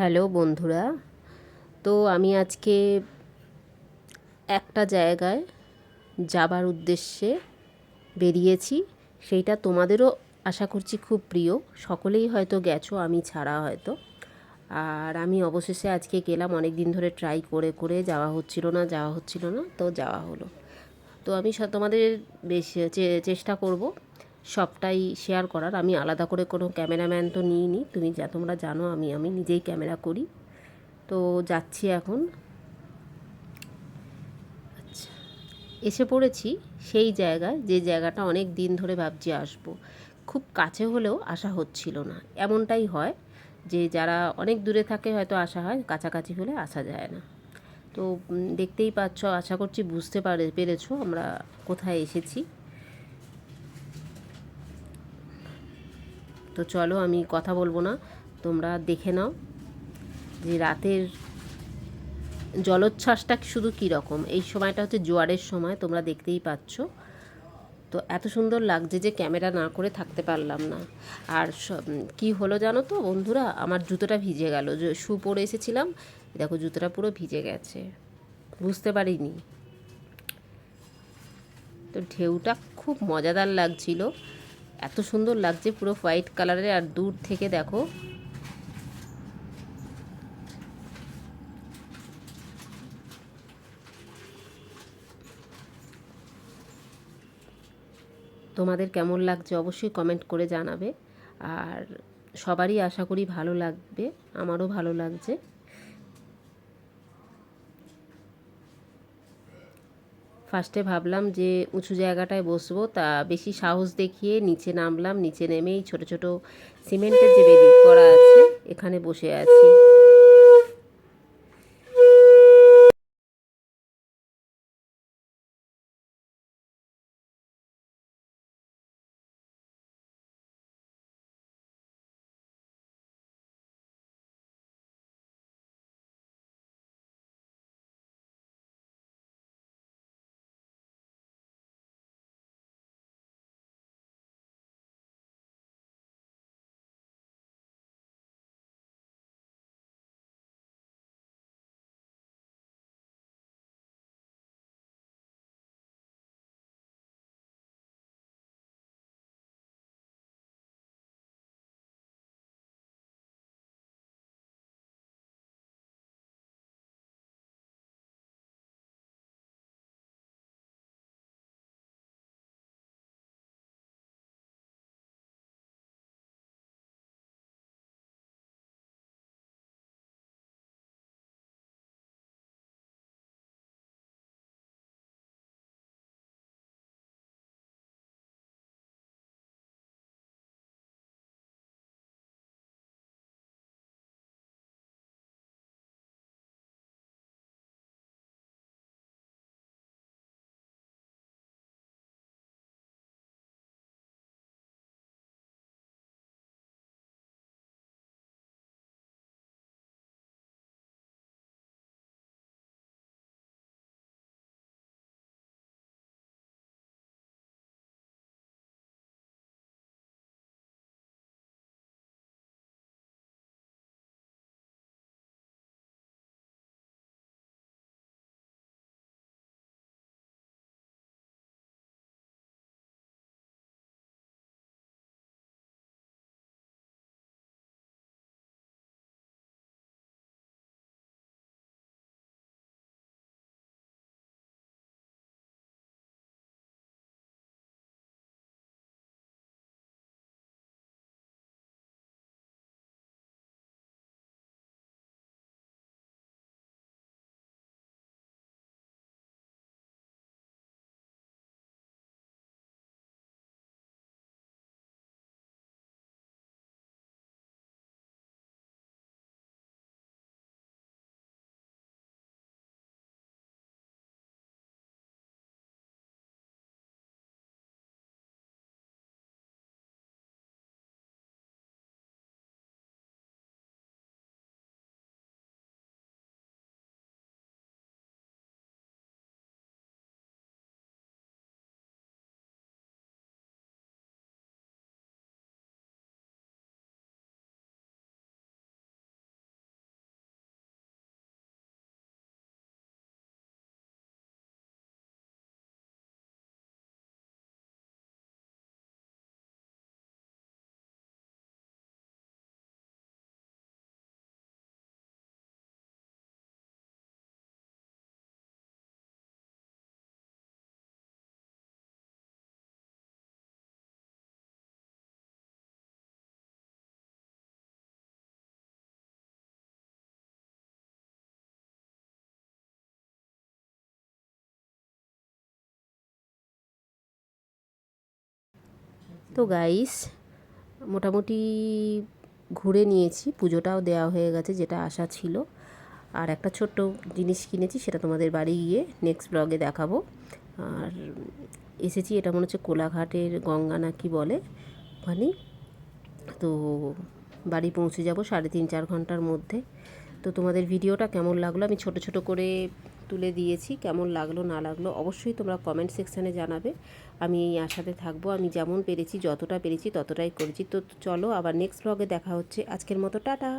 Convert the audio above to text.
Hello বন্ধুরা, তো আমি আজকে একটা জায়গায় যাবার উদ্দেশ্যে বেরিয়েছি, সেইটা তোমাদেরও আশা করছি খুব প্রিয়। সকলেই হয়তো গেছো, আমি ছাড়া হয়তো। আর আমি অবশেষে আজকে গেলাম অনেক দিন ধরে ট্রাই করে করে যাওয়া হচ্ছিল না, যাওয়া হচ্ছিল না, তো যাওয়া হলো। তো আমি তোমাদের বেশ চেষ্টা করব সবটাই শেয়ার করার। আমি আলাদা করে কোনো ক্যামেরাম্যান তো নিইনি। তুমি যা তোমরা জানো, আমি আমি নিজেই ক্যামেরা করি। তো যাচ্ছি এখন। আচ্ছা এসে পড়েছি সেই জায়গায়, যে জায়গাটা অনেক দিন ধরে ভাবছি আসব। খুব কাছে হলেও আসা হচ্ছিল না। এমনটাই হয় যে যারা অনেক দূরে থাকে হয়তো আসা হয়, কাছাকাছি হলে আসা যায় না। তো দেখতেই পাচ্ছ, আশা করছি বুঝতে পারে, পেরেছ আমরা কোথায় এসেছি। তো চলো আমি কথা বলব না, তোমরা দেখে নাও যে রাতের জলোচ্ছ্বাসটা শুধু কীরকম। এই সময়টা হচ্ছে জোয়ারের সময়, তোমরা দেখতেই পাচ্ছ। তো এত সুন্দর লাগছে যে ক্যামেরা না করে থাকতে পারলাম না। আর কি হলো জানো তো বন্ধুরা? আমার জুতোটা ভিজে গেল। শু পরে এসেছিলাম, দেখো জুতোটা পুরো ভিজে গেছে। বুঝতে পারিনি। তো ঢেউটা খুব মজাদার লাগছিল। এত সুন্দর লাগছে পুরো হোয়াইট কালারের, আর দূর থেকে দেখো। তোমাদের কেমন লাগছে অবশ্যই কমেন্ট করে জানাবে। আর সবারই আশা করি ভালো লাগবে, আমারও ভালো লাগছে। ফার্স্টে ভাবলাম যে উঁচু জায়গাটায় বসবো, তা বেশি সাহস দেখিয়ে নিচে নামলাম, নিচে নেমেই ছোট ছোট সিমেন্টের যে বেদি করা আছে, এখানে বসে আছি। তো গাইস মোটামুটি ঘুরে নিয়েছি, পুজোটাও দেওয়া হয়ে গেছে, যেটা আশা ছিল। আর একটা ছোট্ট জিনিস কিনেছি, সেটা তোমাদের বাড়ি গিয়ে নেক্সট ব্লগে দেখাবো। আর এসেছি, এটা মনে হচ্ছে কোলাঘাটের গঙ্গা না কি বলে ওখানে তো বাড়ি পৌঁছে যাব সাড়ে তিন চার ঘণ্টার মধ্যে। তো তোমাদের ভিডিওটা কেমন লাগল? আমি ছোট ছোট করে তুলে দিয়েছি, কেমন লাগল, না লাগল, অবশ্যই তোমরা কমেন্ট সেকশানে জানাবে। আমি এই আশাতে থাকব, আমি যেমন পেরেছি, যতটা পেরেছি ততটাই করেছি। তো চলো আবার নেক্সট ব্লগে দেখা হচ্ছে। আজকের মতো, টাটা!